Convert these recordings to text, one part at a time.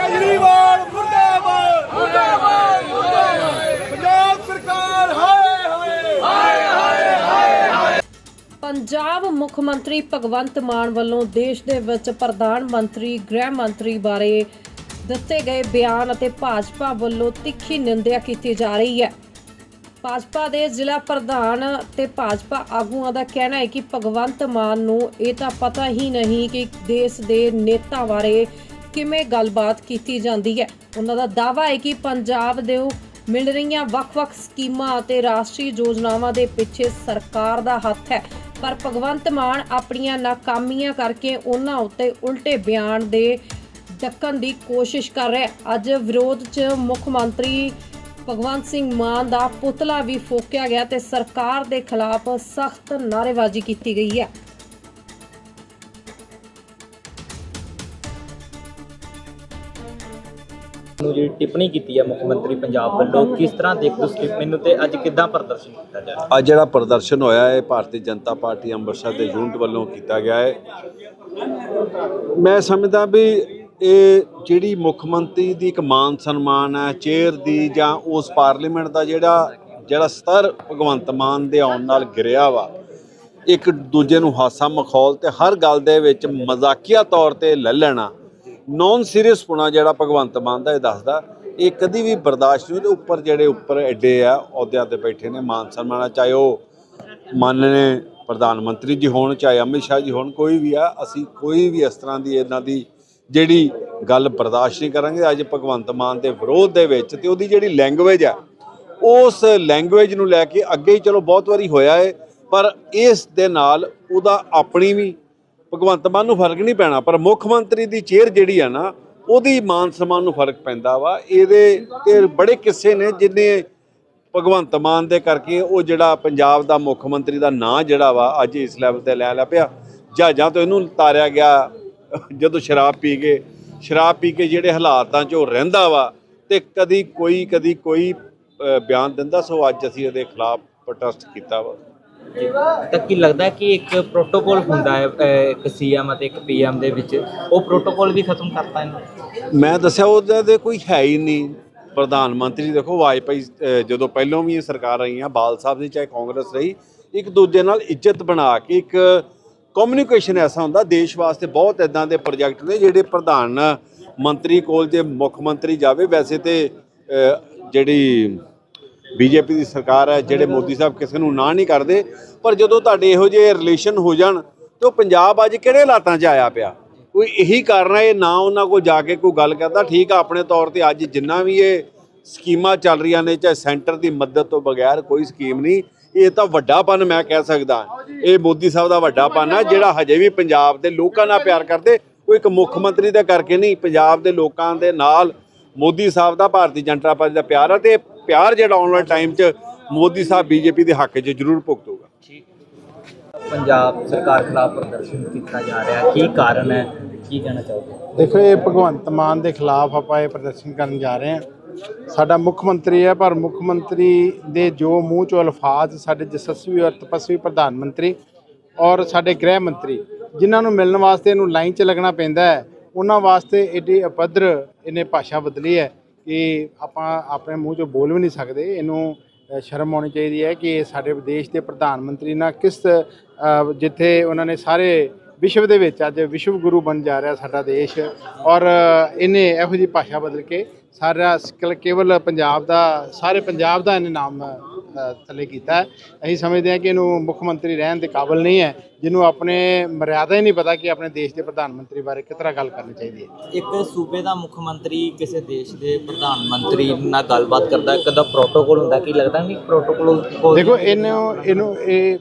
ਕੇਜਰੀਵਾਲ ਮੁਰਦਾਬਾਦ। ਮੁਰਦਾਬਾਦ ਮੁਰਦਾਬਾਦ। ਪੰਜਾਬ ਸਰਕਾਰ ਹਾਏ ਹਾਏ। ਪੰਜਾਬ ਮੁੱਖ ਮੰਤਰੀ ਭਗਵੰਤ ਮਾਨ ਵੱਲੋਂ ਦੇਸ਼ ਦੇ ਵਿੱਚ ਪ੍ਰਧਾਨ ਮੰਤਰੀ, ਗ੍ਰਹਿ ਮੰਤਰੀ ਬਾਰੇ ਦਿੱਤੇ ਗਏ ਬਿਆਨ ਅਤੇ ਭਾਜਪਾ ਵੱਲੋਂ ਤਿੱਖੀ ਨਿੰਦਿਆ ਕੀਤੀ ਜਾ ਰਹੀ ਹੈ। ਭਾਜਪਾ ਦੇ ਜ਼ਿਲ੍ਹਾ ਪ੍ਰਧਾਨ ਤੇ ਭਾਜਪਾ ਆਗੂਆਂ ਦਾ ਕਹਿਣਾ ਹੈ ਕਿ ਭਗਵੰਤ ਮਾਨ ਨੂੰ ਇਹ ਤਾਂ ਪਤਾ ਹੀ ਨਹੀਂ ਕਿ ਦੇਸ਼ ਦੇ ਨੇਤਾ ਬਾਰੇ ਕਿਵੇਂ ਗੱਲਬਾਤ ਕੀਤੀ ਜਾਂਦੀ ਹੈ? ਉਹਨਾਂ ਦਾ ਦਾਅਵਾ ਹੈ ਕਿ ਪੰਜਾਬ ਦੇ ਮਿਲ ਰਹੀਆਂ ਵੱਖ-ਵੱਖ ਸਕੀਮਾਂ ਅਤੇ ਰਾਸ਼ਟਰੀ ਯੋਜਨਾਵਾਂ ਦੇ ਪਿੱਛੇ ਸਰਕਾਰ ਦਾ ਹੱਥ ਹੈ। ਪਰ ਭਗਵੰਤ ਮਾਨ ਆਪਣੀਆਂ ਨਾਕਾਮੀਆਂ ਕਰਕੇ ਉਹਨਾਂ ਉੱਤੇ ਉਲਟੇ ਬਿਆਨ ਦੇ ਡੱਕਣ ਦੀ ਕੋਸ਼ਿਸ਼ ਕਰ ਰਿਹਾ ਅੱਜ ਵਿਰੋਧ 'ਚ ਮੁੱਖ ਮੰਤਰੀ ਭਗਵੰਤ ਸਿੰਘ ਮਾਨ ਦਾ ਪੁਤਲਾ ਵੀ ਫੂਕਿਆ ਗਿਆ ਤੇ ਸਰਕਾਰ ਦੇ ਖਿਲਾਫ ਸਖਤ ਨਾਅਰੇਬਾਜ਼ੀ ਕੀਤੀ ਗਈ ਹੈ। ਨੂੰ ਜਿਹੜੀ ਟਿੱਪਣੀ ਕੀਤੀ ਹੈ ਮੁੱਖ ਮੰਤਰੀ ਪੰਜਾਬ ਵੱਲੋਂ, ਕਿਸ ਤਰ੍ਹਾਂ ਦੇਖਦੇ ਹੋ ਉਸ ਟਿੱਪਣੀ ਨੂੰ ਤੇ ਅੱਜ ਕਿੱਦਾਂ ਪ੍ਰਦਰਸ਼ਨ ਕੀਤਾ ਜਾ ਰਿਹਾ? ਅੱਜ ਜਿਹੜਾ ਪ੍ਰਦਰਸ਼ਨ ਹੋਇਆ ਹੈ ਭਾਰਤੀ ਜਨਤਾ ਪਾਰਟੀ ਅੰਮ੍ਰਿਤਸਰ ਦੇ ਯੂਨਿਟ ਵੱਲੋਂ ਕੀਤਾ ਗਿਆ ਹੈ। ਮੈਂ ਸਮਝਦਾ ਵੀ ਇਹ ਜਿਹੜੀ ਮੁੱਖ ਮੰਤਰੀ ਦੀ ਇੱਕ ਮਾਨ ਸਨਮਾਨ ਹੈ, ਚੇਅਰ ਦੀ ਜਾਂ ਉਸ ਪਾਰਲੀਮੈਂਟ ਦਾ ਜਿਹੜਾ ਜਿਹੜਾ ਸਤਰ ਭਗਵੰਤ ਮਾਨ ਦੇ ਆਉਣ ਨਾਲ ਗਿਰਿਆ ਵਾ, ਇੱਕ ਦੂਜੇ ਨੂੰ ਹਾਸਾ ਮਖੌਲ ਤੇ ਹਰ ਗੱਲ ਦੇ ਵਿੱਚ ਮਜ਼ਾਕੀਆ ਤੌਰ ਤੇ ਲੈ ਲੈਣਾ ਨੌਨ ਸੀਰੀਅਸ ਪੁਣਾ ਜਿਹੜਾ ਭਗਵੰਤ ਮਾਨ ਦਾ ਇਹ ਦੱਸਦਾ ਇਹ ਕਦੀ ਵੀ ਬਰਦਾਸ਼ਤ ਨਹੀਂ ਤੇ ਉੱਪਰ ਜਿਹੜੇ ਉੱਪਰ ਐਡੇ ਆ ਅਹੁਦਿਆਂ ਤੇ ਬੈਠੇ ਨੇ ਮਾਨ ਸਨਮਾਨ ਆ, ਚਾਹੇ ਉਹ ਮਾਨਨੇ ਪ੍ਰਧਾਨ ਮੰਤਰੀ ਜੀ ਹੋਣ ਚਾਹੇ ਅਮਿਤ ਸ਼ਾਹ ਜੀ ਹੋਣ ਕੋਈ ਵੀ ਆ ਅਸੀਂ ਕੋਈ ਵੀ ਇਸ ਤਰ੍ਹਾਂ ਦੀ ਇਹਨਾਂ ਦੀ ਜਿਹੜੀ ਗੱਲ ਬਰਦਾਸ਼ਤ ਨਹੀਂ ਕਰਾਂਗੇ। ਅੱਜ ਭਗਵੰਤ ਮਾਨ ਦੇ ਵਿਰੋਧ ਦੇ ਵਿੱਚ ਤੇ ਉਹਦੀ ਜਿਹੜੀ ਲੈਂਗੁਏਜ ਆ ਉਸ ਲੈਂਗੁਏਜ ਨੂੰ ਲੈ ਕੇ ਅੱਗੇ ਹੀ ਚਲੋ ਬਹੁਤ ਵਾਰੀ ਹੋਇਆ ਹੈ ਪਰ ਇਸ ਦੇ ਨਾਲ ਉਹਦਾ ਆਪਣੀ ਵੀ ਭਗਵੰਤ ਮਾਨ ਨੂੰ ਫ਼ਰਕ ਨਹੀਂ ਪੈਣਾ, ਪਰ ਮੁੱਖ ਮੰਤਰੀ ਦੀ ਚੇਅਰ ਜਿਹੜੀ ਆ ਨਾ, ਉਹਦੀ ਮਾਨ ਸਨਮਾਨ ਨੂੰ ਫ਼ਰਕ ਪੈਂਦਾ ਵਾ। ਇਹਦੇ ਤੇ ਬੜੇ ਕਿੱਸੇ ਨੇ ਜਿਨੇ ਭਗਵੰਤ ਮਾਨ ਦੇ ਕਰਕੇ ਉਹ ਜਿਹੜਾ ਪੰਜਾਬ ਦਾ ਮੁੱਖ ਮੰਤਰੀ ਦਾ ਨਾਂ ਜਿਹੜਾ ਵਾ, ਅੱਜ ਇਸ ਲੈਵਲ ਤੇ ਲੈ ਲਿਆ ਪਿਆ। ਜਹਾਜ਼ਾਂ ਤੋਂ ਇਹਨੂੰ ਤਾਰਿਆ ਗਿਆ, ਜਦੋਂ ਸ਼ਰਾਬ ਪੀ ਕੇ, ਸ਼ਰਾਬ ਪੀ ਕੇ ਜਿਹੜੇ ਹਾਲਾਤਾਂ 'ਚ ਉਹ ਰਹਿੰਦਾ ਵਾ, ਤੇ ਕਦੀ ਕੋਈ ਕਦੀ ਕੋਈ ਬਿਆਨ ਦਿੰਦਾ, ਸੋ ਅੱਜ ਅਸੀਂ ਇਹਦੇ ਖਿਲਾਫ ਪ੍ਰੋਟੈਸਟ ਕੀਤਾ ਵਾ। ਤਾਂ ਕੀ ਲੱਗਦਾ ਕਿ ਇੱਕ ਪ੍ਰੋਟੋਕੋਲ ਹੁੰਦਾ ਹੈ ਅਹ, ਇੱਕ ਸੀਐਮ ਅਤੇ ਇੱਕ ਪੀਐਮ ਦੇ ਵਿੱਚ? ਉਹ ਪ੍ਰੋਟੋਕੋਲ ਵੀ ਖਤਮ ਕਰਤਾ ਇਹਨੇ? ਮੈਂ ਦੱਸਿਆ ਉਹਦਾ ਤੇ ਕੋਈ ਹੈ ਹੀ ਨਹੀਂ। ਪ੍ਰਧਾਨ ਮੰਤਰੀ ਦੇਖੋ ਵਾਜਪਾਈ ਅਹ, ਜਦੋਂ ਪਹਿਲੋਂ ਵੀ ਇਹ ਸਰਕਾਰ ਆਈਆਂ ਬਾਲ ਸਾਹਿਬ ਦੀ ਚਾਹੇ ਕਾਂਗਰਸ ਰਹੀ ਇੱਕ ਦੂਜੇ ਨਾਲ ਇੱਜ਼ਤ ਬਣਾ ਕੇ ਇੱਕ ਕਮਿਊਨੀਕੇਸ਼ਨ ਐਸਾ ਹੁੰਦਾ ਦੇਸ਼ ਵਾਸਤੇ ਬਹੁਤ ਇਦਾਂ ਦੇ ਪ੍ਰੋਜੈਕਟ ਨੇ ਜਿਹੜੇ ਪ੍ਰਧਾਨ ਮੰਤਰੀ ਕੋਲ ਜੇ ਮੁੱਖ ਮੰਤਰੀ ਜਾਵੇ ਵੈਸੇ ਤੇ ਅਹ, ਜਿਹੜੀ ਬੀਜੇਪੀ ਦੀ ਸਰਕਾਰ ਹੈ, ਜਿਹੜੇ ਮੋਦੀ ਸਾਹਿਬ ਕਿਸੇ ਨੂੰ ਨਾ ਨਹੀਂ ਕਰਦੇ, ਪਰ ਜਦੋਂ ਤੁਹਾਡੇ ਇਹੋ ਜਿਹੇ ਰਿਲੇਸ਼ਨ ਹੋ ਜਾਣ, ਤੇ ਉਹ ਪੰਜਾਬ ਅੱਜ ਕਿਹੜੇ ਹਾਲਾਤਾਂ 'ਚ ਆਇਆ ਪਿਆ? ਕੋਈ ਇਹੀ ਕਾਰਨ ਹੈ, ਇਹ ਨਾ ਉਹਨਾਂ ਕੋਲ ਜਾ ਕੇ ਕੋਈ ਗੱਲ ਕਰਦਾ? ਠੀਕ ਆ, ਆਪਣੇ ਤੌਰ ਤੇ ਅੱਜ ਜਿੰਨਾ ਵੀ ਇਹ ਸਕੀਮਾਂ ਚੱਲ ਰਹੀਆਂ ਨੇ, ਚਾਹੇ ਸੈਂਟਰ ਦੀ ਮਦਦ ਤੋਂ ਬਗੈਰ ਕੋਈ ਸਕੀਮ ਨਹੀਂ, ਇਹ ਤਾਂ ਵੱਡਾਪਨ ਮੈਂ ਕਹਿ ਸਕਦਾ। ਇਹ ਮੋਦੀ ਸਾਹਿਬ ਦਾ ਵੱਡਾਪਨ ਹੈ, ਜਿਹੜਾ ਹਜੇ ਵੀ ਪੰਜਾਬ ਦੇ ਲੋਕਾਂ ਨਾਲ ਪਿਆਰ ਕਰਦੇ, ਉਹ ਇੱਕ ਮੁੱਖ ਮੰਤਰੀ ਦੇ ਕਰਕੇ ਨਹੀਂ, ਪੰਜਾਬ ਦੇ ਲੋਕਾਂ ਦੇ ਨਾਲ ਮੋਦੀ ਸਾਹਿਬ ਦਾ, ਭਾਰਤੀ ਜਨਤਾ ਪਾਰਟੀ ਦਾ ਪਿਆਰ ਆ ਤੇ ਪਿਆਰ ਜਿਹੜਾ ਆਉਣ ਵਾਲੇ ਟਾਈਮ 'ਚ ਮੋਦੀ ਸਾਹਿਬ ਬੀਜੇਪੀ ਦੇ ਹੱਕ 'ਚ ਜ਼ਰੂਰ ਭੁਗਤੂਗਾ ਪੰਜਾਬ ਸਰਕਾਰ ਖਿਲਾਫ ਪ੍ਰਦਰਸ਼ਨ ਕੀਤਾ ਜਾ ਰਿਹਾ ਕੀ ਕਾਰਨ ਹੈ? ਕੀ ਕਹਿਣਾ ਚਾਹੋਗੇ? ਦੇਖੋ ਇਹ ਭਗਵੰਤ ਮਾਨ ਦੇ ਖਿਲਾਫ ਆਪਾਂ ਇਹ ਪ੍ਰਦਰਸ਼ਨ ਕਰਨ ਜਾ ਰਹੇ ਹਾਂ। ਸਾਡਾ ਮੁੱਖ ਮੰਤਰੀ ਹੈ ਪਰ ਮੁੱਖ ਮੰਤਰੀ ਦੇ ਜੋ ਮੂੰਹ ਚੋਂ ਅਲਫਾਜ਼ ਸਾਡੇ ਜਸਸਵੀ ਔਰ ਤਪਸਵੀ ਪ੍ਰਧਾਨ ਮੰਤਰੀ ਔਰ ਸਾਡੇ ਗ੍ਰਹਿ ਮੰਤਰੀ ਜਿਨ੍ਹਾਂ ਨੂੰ ਮਿਲਣ ਵਾਸਤੇ ਇਹਨੂੰ ਲਾਈਨ 'ਚ ਲੱਗਣਾ ਪੈਂਦਾ ਹੈ ਉਹਨਾਂ ਵਾਸਤੇ ਏਡੀ ਅਪੱਧਰ ਇਹਨੇ ਭਾਸ਼ਾ ਬਦਲੀ ਹੈ। ਕਿ ਆਪਾਂ ਆਪਣੇ ਮੂੰਹ ਚੋਂ ਬੋਲ ਵੀ ਨਹੀਂ ਸਕਦੇ। ਇਹਨੂੰ ਸ਼ਰਮ ਆਉਣੀ ਚਾਹੀਦੀ ਹੈ ਕਿ ਸਾਡੇ ਦੇਸ਼ ਦੇ ਪ੍ਰਧਾਨ ਮੰਤਰੀ ਨਾਲ ਕਿਸ ਜਿੱਥੇ ਉਹਨਾਂ ਨੇ ਸਾਰੇ ਵਿਸ਼ਵ ਦੇ ਵਿੱਚ ਅੱਜ ਵਿਸ਼ਵ ਗੁਰੂ ਬਣ ਜਾ ਰਿਹਾ ਸਾਡਾ ਦੇਸ਼ ਔਰ ਇਹਨੇ ਇਹੋ ਜਿਹੀ ਭਾਸ਼ਾ ਬਦਲ ਕੇ ਸਾਰਾ ਸਕਲ, ਕੇਵਲ ਪੰਜਾਬ ਦਾ, ਸਾਰੇ ਪੰਜਾਬ ਦਾ ਇਹਨੇ ਨਾਮ ਥੱਲੇ ਕੀਤਾ ਹੈ। ਅਸੀਂ ਸਮਝਦੇ ਹਾਂ ਕਿ ਇਹਨੂੰ ਮੁੱਖ ਮੰਤਰੀ ਰਹਿਣ ਦੇ ਕਾਬਿਲ ਨਹੀਂ ਹੈ ਜਿਹਨੂੰ ਆਪਣੇ ਮਰਿਆਦਾ ਹੀ ਨਹੀਂ ਪਤਾ ਕਿ ਆਪਣੇ ਦੇਸ਼ ਦੇ ਪ੍ਰਧਾਨ ਮੰਤਰੀ ਬਾਰੇ ਕਿਸ ਤਰ੍ਹਾਂ ਗੱਲ ਕਰਨੀ ਚਾਹੀਦੀ ਹੈ ਇੱਕ ਸੂਬੇ ਦਾ ਮੁੱਖ ਮੰਤਰੀ ਕਿਸੇ ਦੇਸ਼ ਦੇ ਪ੍ਰਧਾਨ ਮੰਤਰੀ ਨਾਲ ਗੱਲਬਾਤ ਕਰਦਾ ਹੈ ਕਦਾ ਪ੍ਰੋਟੋਕੋਲ ਹੁੰਦਾ ਕੀ ਲੱਗਦਾ ਨਹੀਂ ਪ੍ਰੋਟੋਕੋਲ ਦੇਖੋ ਇਹਨੂੰ ਇਹਨੂੰ ਇਹ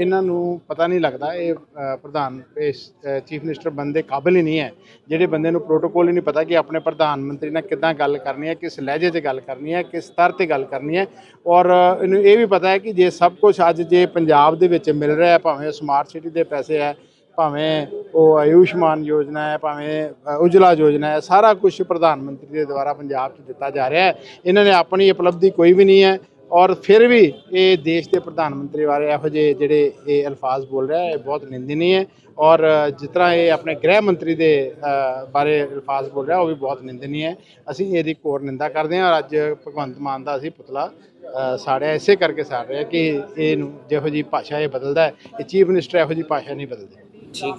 ਇਹਨਾਂ ਨੂੰ ਪਤਾ ਨਹੀਂ ਲੱਗਦਾ ਇਹ ਪ੍ਰਧਾਨ ਪ੍ਰਧਾਨ ਚੀਫ ਮਿਨਿਸਟਰ ਬੰਦੇ ਕਾਬਿਲ ਹੀ ਨਹੀਂ ਹੈ। ਜਿਹੜੇ ਬੰਦੇ ਨੂੰ ਪ੍ਰੋਟੋਕੋਲ ਹੀ ਨਹੀਂ ਪਤਾ ਕਿ ਆਪਣੇ ਪ੍ਰਧਾਨ ਮੰਤਰੀ ਨਾਲ ਕਿੱਦਾਂ ਗੱਲ ਕਰਨੀ ਹੈ ਕਿਸ ਲਹਿਜੇ 'ਚ ਗੱਲ ਕਰਨੀ ਹੈ ਕਿਸ ਸਤਰ ਤੇ ਗੱਲ ਕਰਨੀ ਹੈ। ਔਰ ਇਹਨੂੰ ਇਹ ਵੀ ਪਤਾ ਹੈ ਕਿ ਜੇ ਸਭ ਕੁਝ ਅੱਜ ਜੇ ਪੰਜਾਬ ਦੇ ਵਿੱਚ ਮਿਲ ਰਿਹਾ ਹੈ ਭਾਵੇਂ ਸਮਾਰਟ ਸਿਟੀ ਦੇ ਪੈਸੇ ਹੈ ਭਾਵੇਂ ਉਹ ਆਯੁਸ਼ਮਾਨ ਯੋਜਨਾ ਹੈ ਭਾਵੇਂ ਅ, ਉਜਲਾ ਯੋਜਨਾ ਹੈ ਸਾਰਾ ਕੁਝ ਪ੍ਰਧਾਨ ਮੰਤਰੀ ਦੇ ਦੁਆਰਾ ਪੰਜਾਬ 'ਚ ਦਿੱਤਾ ਜਾ ਰਿਹਾ ਹੈ। ਇਹਨਾਂ ਨੇ ਆਪਣੀ ਉਪਲਬਧੀ ਕੋਈ ਵੀ ਨਹੀਂ ਹੈ। ਔਰ ਫਿਰ ਵੀ ਇਹ ਦੇਸ਼ ਦੇ ਪ੍ਰਧਾਨ ਮੰਤਰੀ ਬਾਰੇ ਇਹੋ ਜਿਹੇ ਜਿਹੜੇ ਇਹ ਅਲਫਾਜ਼ ਬੋਲ ਰਿਹਾ ਹੈ, ਇਹ ਬਹੁਤ ਨਿੰਦਨੀ ਹੈ। ਔਰ ਜਿਸ ਤਰ੍ਹਾਂ ਇਹ ਆਪਣੇ ਗ੍ਰਹਿ ਮੰਤਰੀ ਦੇ ਬਾਰੇ ਅਲਫਾਜ਼ ਬੋਲ ਰਿਹਾ, ਉਹ ਵੀ ਬਹੁਤ ਨਿੰਦਨੀ ਹੈ। ਅਸੀਂ ਇਹਦੀ ਕੋਰ ਨਿੰਦਾ ਕਰਦੇ ਹਾਂ ਔਰ ਅੱਜ ਭਗਵੰਤ ਮਾਨ ਦਾ ਅਸੀਂ ਪੁਤਲਾ ਸਾੜਿਆ, ਇਸੇ ਕਰਕੇ ਸਾੜ ਰਿਹਾ ਕਿ ਇਹਨੂੰ ਜਿਹੋ ਜੀ ਭਾਸ਼ਾ ਇਹ ਬਦਲਦਾ ਹੈ। ਇਹ ਚੀਫ ਮਿਨਿਸਟਰ ਇਹੋ ਜੀ ਭਾਸ਼ਾ ਨਹੀਂ ਬਦਲਦੇ। ਠੀਕ